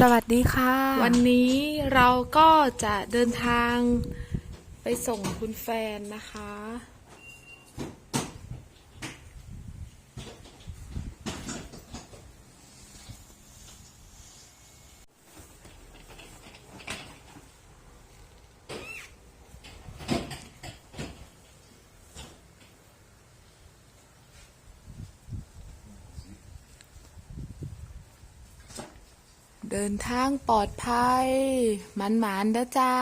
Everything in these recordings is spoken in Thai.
สวัสดีค่ะ วันนี้เราก็จะเดินทางไปส่งคุณแฟนนะคะ เดินทางปลอดภัย มันหมานๆเด้อจ้า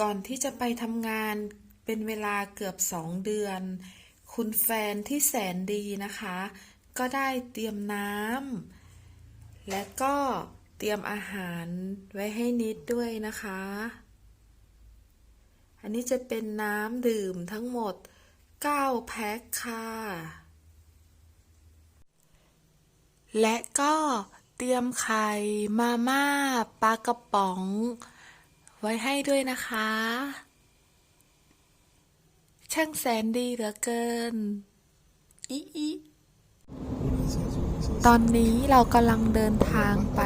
ก่อนที่จะไปทำงานเป็นเวลาเกือบสองเดือน คุณแฟนที่แสนดีนะคะ ก็ได้เตรียมน้ำและก็เตรียมอาหารไว้ให้นิดด้วยนะคะ อันนี้จะเป็นน้ำดื่มทั้งหมด 9 แพ็คค่ะ และก็เตรียมไข่มาม่าปลากระป๋อง ไว้ให้ด้วยนะคะ ช่างแสนดีเหลือเกินอีอีตอนนี้เรากำลังเดินทางไป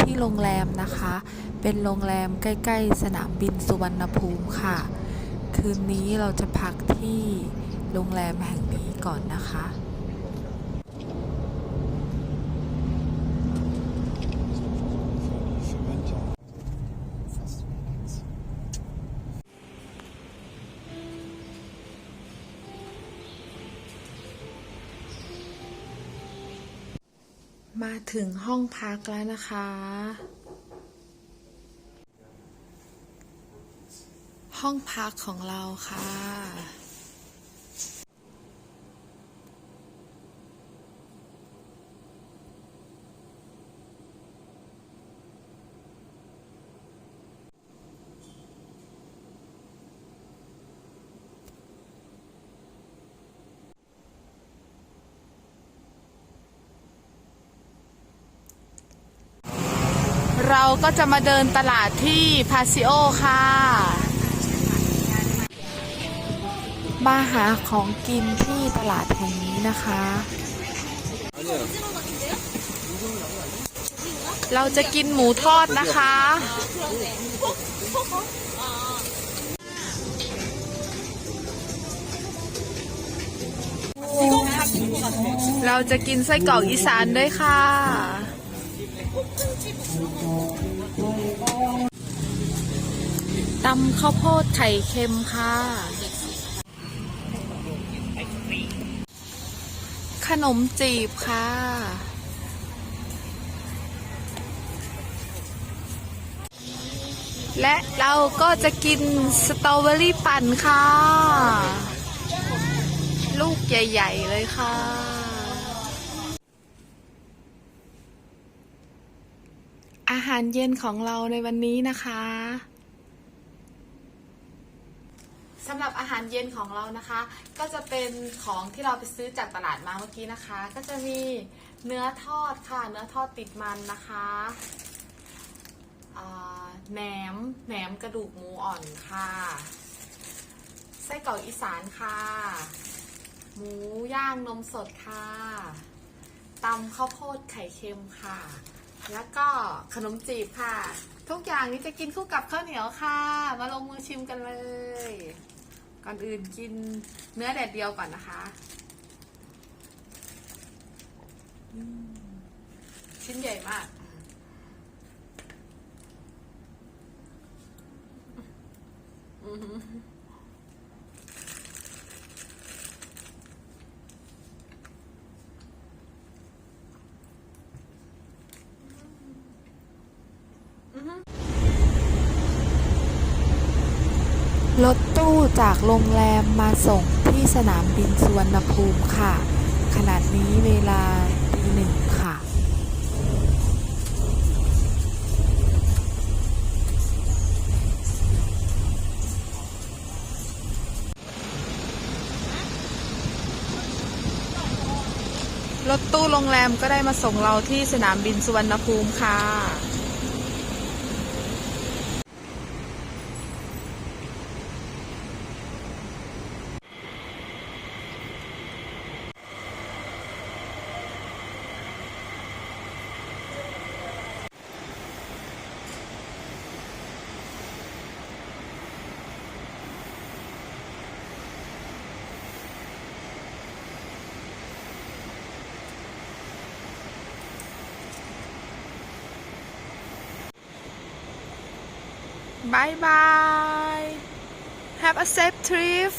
ที่โรงแรมนะคะ เป็นโรงแรมใกล้ ๆ สนามบินสุวรรณภูมิค่ะ คืนนี้เราจะพักที่โรงแรมแห่งนี้ก่อนนะคะ มาถึงห้องพักแล้วนะคะ ห้องพักของเราค่ะ เราก็จะมาเดินตลาดที่พาซิโอค่ะ มาหาของกินที่ตลาดแห่งนี้นะคะ เราจะกินหมูทอดนะคะ เราจะกินไส้กรอกอีสานด้วยค่ะ ตำข้าวโพดไข่เค็มค่ะ ขนมจีบค่ะ และเราก็จะกินสตรอเบอรี่ปั่นค่ะ ลูกใหญ่ ๆ เลยค่ะ อา หารเย็นของเราในวันนี้นะคะสำหรับอาหารเย็นของเรานะคะ ก็จะเป็นของที่เราไปซื้อจากตลาดมาเมื่อกี้นะคะ ก็จะมีเนื้อทอดค่ะ เนื้อทอดติดมันนะคะแหนมแหนมกระดูกหมูอ่อนค่ะไส้กรอกอีสานค่ะ หมูย่างนมสดค่ะตำข้าวโพดไข่เค็มค่ะ แล้วก็ขนมจีบค่ะ ทุกอย่างนี้จะกินคู่กับข้าวเหนียวค่ะ มาลงมือชิมกันเลย ก่อนอื่นกินเนื้อแดดเดียวก่อนนะคะ ชิ้นใหญ่มาก รถตู้จากโรงแรมมาส่งที่สนามบินสุวรรณภูมิค่ะขนาดนี้เวลาตีหนึ่งค่ะ รถตู้โรงแรมก็ได้มาส่งเราที่สนามบินสุวรรณภูมิค่ะ Bye bye. Have a safe trip